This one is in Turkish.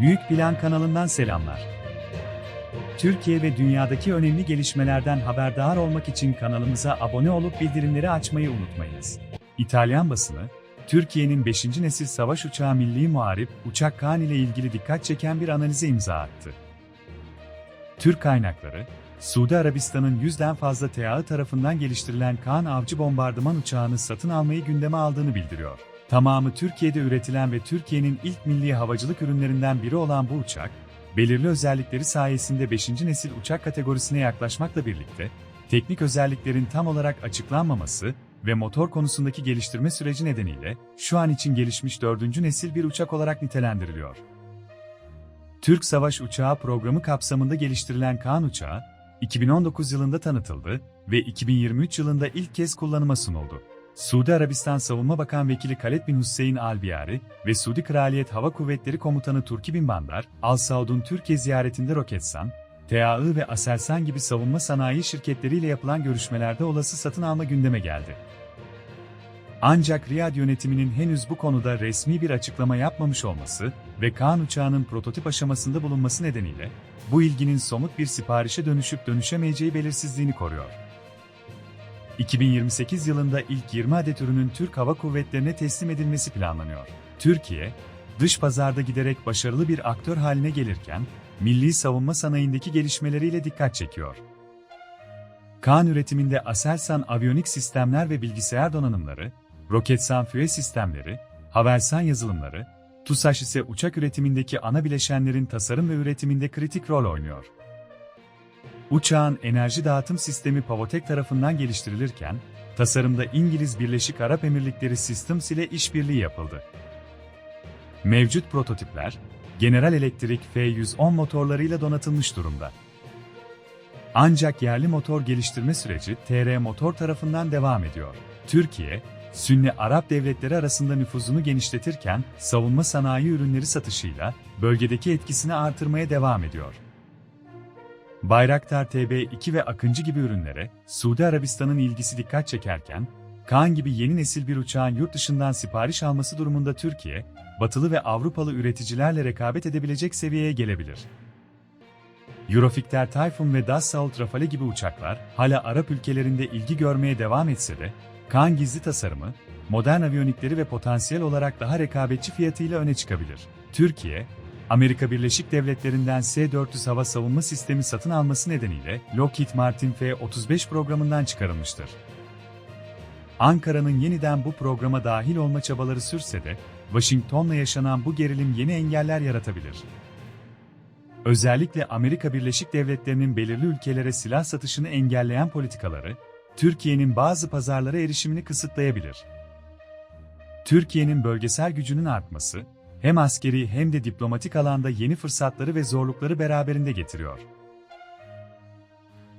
Büyük Plan kanalından selamlar. Türkiye ve dünyadaki önemli gelişmelerden haberdar olmak için kanalımıza abone olup bildirimleri açmayı unutmayınız. İtalyan basını, Türkiye'nin 5. nesil savaş uçağı Milli Muharip Uçak Kaan ile ilgili dikkat çeken bir analize imza attı. Türk kaynakları, Suudi Arabistan'ın yüzden fazla TA'ı tarafından geliştirilen Kaan Avcı bombardıman uçağını satın almayı gündeme aldığını bildiriyor. Tamamı Türkiye'de üretilen ve Türkiye'nin ilk milli havacılık ürünlerinden biri olan bu uçak, belirli özellikleri sayesinde 5. nesil uçak kategorisine yaklaşmakla birlikte, teknik özelliklerin tam olarak açıklanmaması ve motor konusundaki geliştirme süreci nedeniyle şu an için gelişmiş 4. nesil bir uçak olarak nitelendiriliyor. Türk Savaş Uçağı programı kapsamında geliştirilen Kaan uçağı, 2019 yılında tanıtıldı ve 2023 yılında ilk kez kullanıma sunuldu. Suudi Arabistan Savunma Bakan Vekili Khaled bin Hüseyin Al-Biyari ve Suudi Kraliyet Hava Kuvvetleri Komutanı Turki bin Bandar, Al Saud'un Türkiye ziyaretinde Roketsan, TAI ve Aselsan gibi savunma sanayi şirketleriyle yapılan görüşmelerde olası satın alma gündeme geldi. Ancak Riyad yönetiminin henüz bu konuda resmi bir açıklama yapmamış olması ve Kaan uçağının prototip aşamasında bulunması nedeniyle bu ilginin somut bir siparişe dönüşüp dönüşemeyeceği belirsizliğini koruyor. 2028 yılında ilk 20 adet ürünün Türk Hava Kuvvetleri'ne teslim edilmesi planlanıyor. Türkiye, dış pazarda giderek başarılı bir aktör haline gelirken, milli savunma sanayindeki gelişmeleriyle dikkat çekiyor. Kaan üretiminde Aselsan aviyonik sistemler ve bilgisayar donanımları, Roketsan füze sistemleri, Havelsan yazılımları, TUSAŞ ise uçak üretimindeki ana bileşenlerin tasarım ve üretiminde kritik rol oynuyor. Uçağın enerji dağıtım sistemi Pavotek tarafından geliştirilirken, tasarımda İngiliz Birleşik Arap Emirlikleri Systems ile işbirliği yapıldı. Mevcut prototipler, General Electric F110 motorlarıyla donatılmış durumda. Ancak yerli motor geliştirme süreci TR Motor tarafından devam ediyor. Türkiye, Sünni Arap devletleri arasında nüfuzunu genişletirken savunma sanayi ürünleri satışıyla bölgedeki etkisini artırmaya devam ediyor. Bayraktar TB2 ve Akıncı gibi ürünlere Suudi Arabistan'ın ilgisi dikkat çekerken, Kaan gibi yeni nesil bir uçağın yurt dışından sipariş alması durumunda Türkiye, batılı ve Avrupalı üreticilerle rekabet edebilecek seviyeye gelebilir. Eurofighter Typhoon ve Dassault Rafale gibi uçaklar hala Arap ülkelerinde ilgi görmeye devam etse de, Kaan gizli tasarımı, modern aviyonikleri ve potansiyel olarak daha rekabetçi fiyatıyla öne çıkabilir. Türkiye, Amerika Birleşik Devletleri'nden S-400 hava savunma sistemi satın alması nedeniyle Lockheed Martin F-35 programından çıkarılmıştır. Ankara'nın yeniden bu programa dahil olma çabaları sürse de, Washington'la yaşanan bu gerilim yeni engeller yaratabilir. Özellikle Amerika Birleşik Devletleri'nin belirli ülkelere silah satışını engelleyen politikaları, Türkiye'nin bazı pazarlara erişimini kısıtlayabilir. Türkiye'nin bölgesel gücünün artması, hem askeri hem de diplomatik alanda yeni fırsatları ve zorlukları beraberinde getiriyor.